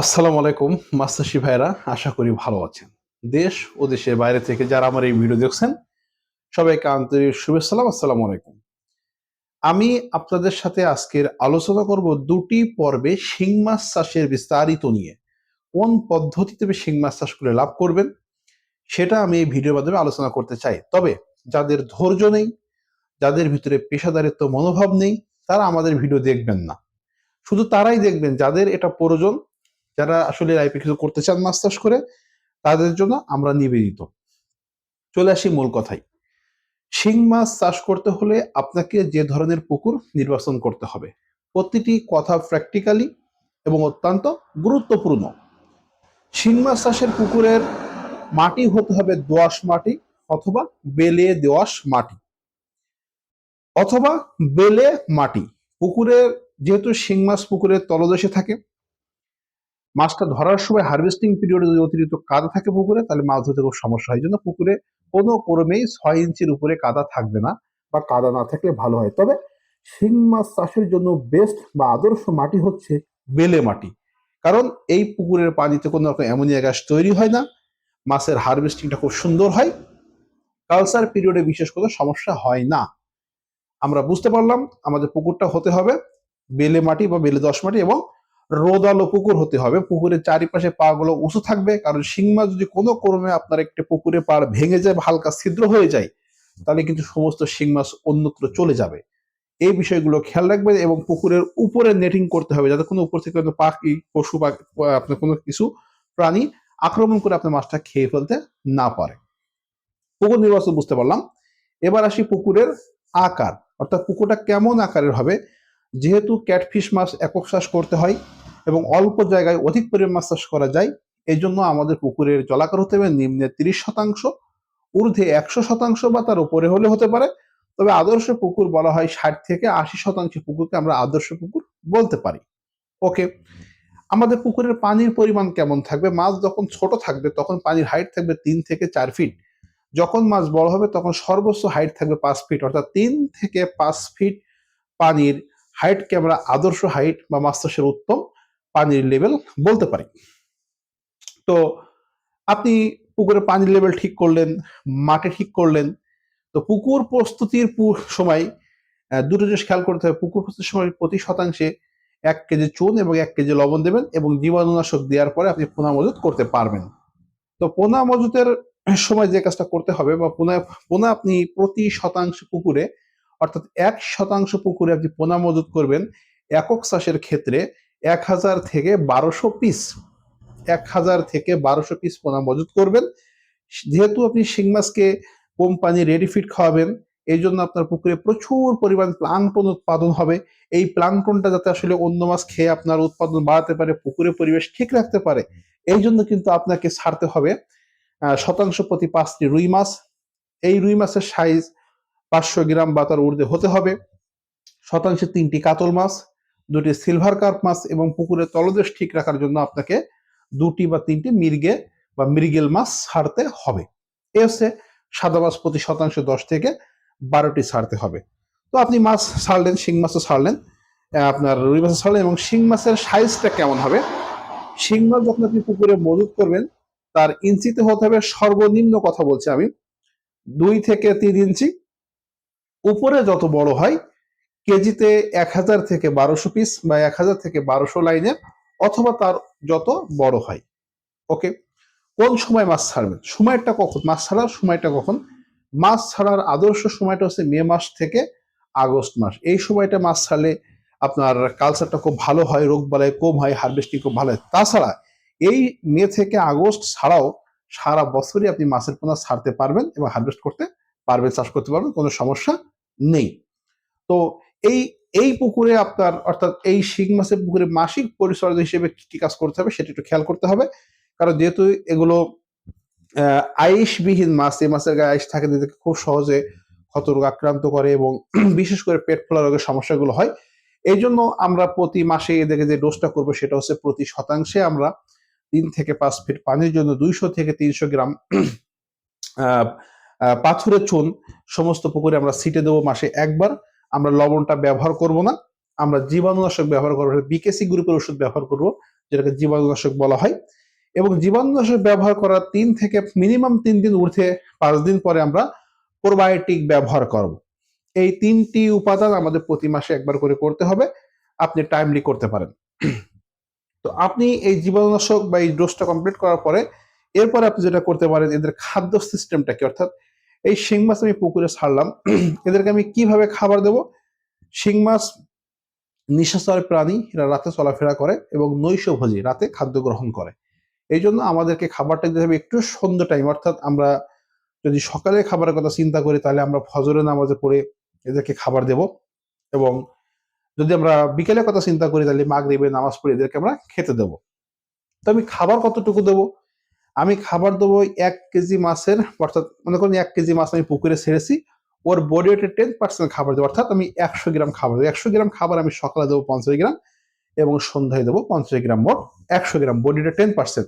আসসালামু আলাইকুম মাস্টারশি ভাইরা আশা করি ভালো আছেন। দেশ ও দেশের বাইরে থেকে যারা আমার এই ভিডিও দেখছেন, সবাইকে আন্তরিক শুভেচ্ছা সালাম আসসালামু আলাইকুম। আমি আপনাদের সাথে আজকের আলোচনা করব দুটি পর্বে শিং মাছ চাষের বিস্তারিত নিয়ে। কোন পদ্ধতিতে শিং মাছ চাষ করে লাভ করবেন, সেটা আমি এই ভিডিওর মাধ্যমে আলোচনা করতে চাই। তবে যাদের ধৈর্য নেই, যাদের ভিতরে পেশাদারিত্ব, মনোভাব নেই, তারা আমাদের ভিডিও দেখবেন না। শুধু তারাই দেখবেন যাদের এটা প্রয়োজন যারা আসলে লাইফে কিছু করতে চান চাষ করে, তাদের জন্য আমরা নিবেদিত। চলে আসি মূল কথায়। শিং মাছ চাষ করতে হলে আপনাকে যে ধরনের পুকুর নির্বাচন করতে হবে। প্রতিটি কথা প্র্যাকটিক্যালি এবং অত্যন্ত গুরুত্বপূর্ণ। শিং মাছ চাষের পুকুরের মাটি হতে হবে দোআঁশ মাটি অথবা বেলে দোআঁশ মাটি। অথবা বেলে মাটি। পুকুরের যেহেতু শিং মাছ পুকুরের তলদেশে থাকে মাছটা ধরার সময় হারভেস্টিং পিরিয়ডে যদি অতিরিক্ত কাদা থাকে পুকুরে, তাহলে মাছ ধরতে খুব সমস্যা হয়। জন্য পুকুরে কোনো ক্রমেই ছয় ইঞ্চির উপরে কাদা থাকবে না বা কাদা না থাকলে ভালো হয়। তবে শিং মাছ চাষের জন্য বেস্ট বা আদর্শ মাটি হচ্ছে বেলে মাটি। কারণ এই পুকুরের পানিতে কোনো রকম অ্যামোনিয়া গ্যাস তৈরি হয় না, মাছের হারভেস্টিংটা খুব সুন্দর হয় কালচার পিরিয়ডে বিশেষ কোনো সমস্যা হয় না। আমরা বুঝতে পারলাম আমাদের পুকুরটা হতে হবে বেলে মাটি বা বেলে দশ মাটি এবং রোদালো পুকুর হতে হবে। পুকুরের চারিপাশে পা গুলো উঁচু থাকবে। কারণ মাছ যদি কোনো ক্রমে আপনার একটি পুকুরে পাড় ভেঙে যায় হালকা ছিদ্র হয়ে যায়, তাহলে কিন্তু সমস্ত শিং মাছ অন্যত্র চলে যাবে। এই বিষয়গুলো খেয়াল রাখবেন এবং পুকুরের উপরে নেটিং করতে হবে যাতে কোনো উপর থেকে পাখি, পশু পাখি আপনার কোনো কিছু প্রাণী আক্রমণ করে আপনার মাছটা খেয়ে ফেলতে না পারে। পুকুর নির্বাচন বুঝতে পারলাম। এবার আসি পুকুরের আকার। অর্থাৎ পুকুরটা কেমন আকারের হবে? যেহেতু ক্যাটফিশ মাছ একক চাষ করতে হয় এবং অল্প জায়গায় অধিক পরিমাণ মাছ চাষ করা যায়। এই জন্য আমাদের পুকুরের জলাকার হতে হবে, নিম্নে তিরিশ শতাংশ, ঊর্ধ্বে একশো শতাংশ বা তার উপরে হলে হতে পারে। তবে আদর্শ পুকুর বলা হয় ষাট থেকে আশি শতাংশ পুকুরকে আমরা আদর্শ পুকুর বলতে পারি। ওকে, আমাদের পুকুরের পানির পরিমাণ কেমন থাকবে? মাছ যখন ছোট থাকবে, তখন পানির হাইট থাকবে তিন থেকে চার ফিট যখন মাছ বড় হবে, তখন সর্বোচ্চ হাইট থাকবে পাঁচ ফিট অর্থাৎ তিন থেকে পাঁচ ফিট পানির হাইটকে আমরা আদর্শ হাইট বা মাছ চাষের উত্তম পানির লেভেল বলতে পারি। তো আপনি পুকুরে পানির লেভেল ঠিক করলেন মাটি ঠিক করলেন, তো পুকুর প্রস্তুতির সময় দুটো জিনিস খেয়াল করতে হবে। পুকুর প্রস্তুতির সময় প্রতি শতাংশে এক কেজি চুন এবং এক কেজি লবণ দেবেন এবং জীবাণুনাশক দেওয়ার পরে আপনি পোনা মজুত করতে পারবেন। তো পোনা মজুতের সময় যে কাজটা করতে হবে বা পোনা পোনা আপনি প্রতি শতাংশ পুকুরে, অর্থাৎ এক শতাংশ পুকুরে আপনি পোনা মজুত করবেন, একক চাষের ক্ষেত্রে এক হাজার থেকে বারোশো পিস এক হাজার থেকে বারোশো পিস পোনা মজুত করবেন। যেহেতু আপনি শিং মাছকে কোম্পানি রেডি ফিড খাওয়াবেন, এই জন্য আপনার পুকুরে প্রচুর পরিমাণ প্লাঙ্কটন উৎপাদন হবে। এই প্লাঙ্কটনটা যাতে আসলে অন্য মাছ খেয়ে আপনার উৎপাদন বাড়াতে পারে, পুকুরে পরিবেশ ঠিক রাখতে পারে, এই জন্য কিন্তু আপনাকে ছাড়তে হবে শতাংশ প্রতি পাঁচটি রুই মাছ। এই রুই মাছের সাইজ পাঁচশো গ্রাম বা তার ঊর্ধ্বে হতে হবে। শতাংশে তিনটি কাতল মাছ। দুটি সিলভার কার্প মাছ এবং পুকুরের তলদেশ ঠিক রাখার জন্য আপনাকে দুটি বা তিনটি মির্গে বা মৃগেল মাছ ছাড়তে হবে। এ হচ্ছে সাদা মাছ প্রতি শতাংশ দশ থেকে বারোটি ছাড়তে হবে। তো আপনি মাছ ছাড়লেন, শিং মাছও ছাড়লেন আপনার রুই মাছ ছাড়লেন এবং শিং মাছের সাইজটা কেমন হবে? শিং মাছ যখন আপনি পুকুরে মজুত করবেন, তার ইঞ্চিতে হতে হবে সর্বনিম্ন কথা বলছি আমি, দুই থেকে তিন ইঞ্চি। উপরে যত বড় হয় কেজিতে এক হাজার থেকে বারোশো পিস বা এক হাজার থেকে বারোশো লাইনে অথবা তার যত বড় হয়। ওকে কোন সময় মাছ ছাড়বেন? সময়টা কখন? মাছ ছাড়ার সময়টা কখন? মাছ ছাড়ার আদর্শ সময়টা হচ্ছে মে মাস থেকে আগস্ট মাস। এই সময়টা মাছ ছাড়লে আপনার কালচারটা খুব ভালো হয়, রোগ বালাই কম হয় হারভেস্টিং খুব ভালো হয়। তাছাড়া এই মে থেকে আগস্ট ছাড়াও সারা বছরই আপনি মাছের পোনা ছাড়তে পারবেন এবং হারভেস্ট করতে পারবেন, চাষ করতে পারবেন, কোনো সমস্যা নেই। তো এই এই পুকুরে আপনার, অর্থাৎ এই শিং মাছের পুকুরে মাসিক পরিচর্যা হিসেবে কি কি কাজ করতে হবে সেটা একটু খেয়াল করতে হবে। কারণ যেহেতু এগুলো আইসবিহীন মাছ, এই মাছের গায়ে আইস থাকে এদেরকে খুব সহজে ক্ষত রোগ আক্রান্ত করে এবং বিশেষ করে পেট ফোলা রোগের সমস্যাগুলো হয়। এই জন্য আমরা প্রতি মাসে এদেরকে যে ডোজটা করব সেটা হচ্ছে প্রতি শতাংশে আমরা তিন থেকে পাঁচ ফিট পানির জন্য দুইশো থেকে তিনশো গ্রাম পাথরের চুন সমস্ত পুকুরে আমরা ছিটে দেবো মাসে একবার। আমরা লবণটা ব্যবহার করব না, আমরা জীবাণুনাশক ব্যবহার করব বিকেসি গ্রুপের ওষুধ ব্যবহার করব, যেটাকে জীবাণুনাশক বলা হয়। এবং জীবাণুনাশক ব্যবহার করার তিন থেকে মিনিমাম তিন দিন ঊর্ধ্বে পাঁচ দিন পরে আমরা প্রোবায়োটিক ব্যবহার করব। এই তিনটি উপাদান আমাদের প্রতি মাসে একবার করে করতে হবে, আপনি টাইমলি করতে পারেন। তো আপনি এই জীবাণুনাশক বা এই ডোজটা কমপ্লিট করার পরে, এরপরে আপনি যেটা করতে পারেন, এদের খাদ্য সিস্টেমটা কি অর্থাৎ এই শিং মাছ আমি পুকুরে ছাড়লাম। এদেরকে আমি কীভাবে খাবার দেব? শিং মাছ নিশাচর প্রাণী, এরা রাতে চলাফেরা করে এবং নৈশভোজী রাতে খাদ্য গ্রহণ করে। এই জন্য আমাদেরকে খাবারটা দিতে হবে একটু সন্ধ্যা টাইম অর্থাৎ আমরা যদি সকালে খাবারের কথা চিন্তা করি, তাহলে আমরা ফজরের নামাজে পড়ে এদেরকে খাবার দেব। এবং যদি আমরা বিকেলের কথা চিন্তা করি, তাহলে মাগরিবে নামাজ পড়ে এদেরকে আমরা খেতে দেব। তো আমি খাবার কতটুকু দেবো? আমি খাবার দেবো এক কেজি মাছের, অর্থাৎ মনে করুন এক কেজি মাছ আমি পুকুরে ছেড়েছি, ওর বডি ওয়েটের টেন পার্সেন্ট খাবার দেবো, অর্থাৎ আমি একশো গ্রাম খাবার দেবো। একশো গ্রাম খাবার আমি সকালে দেবো পঞ্চাশ গ্রাম এবং সন্ধ্যায় দেবো পঞ্চাশ গ্রাম মোট একশো গ্রাম বডি ওয়েটের টেন পার্সেন্ট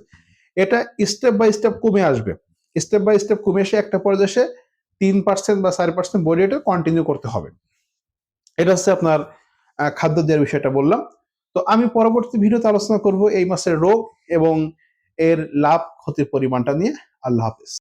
এটা স্টেপ বাই স্টেপ কমে আসবে। স্টেপ বাই স্টেপ কমে এসে একটা পর্যায়ে তিন পার্সেন্ট বা চার পার্সেন্ট বডি ওয়েটে কন্টিনিউ করতে হবে। এটা হচ্ছে আপনার খাদ্য দেওয়ার বিষয়টা বললাম। তো আমি পরবর্তী ভিডিওতে আলোচনা করব এই মাসের রোগ এবং এর লাভ ক্ষতির পরিমাণটা নিয়ে আল্লাহ হাফেজ।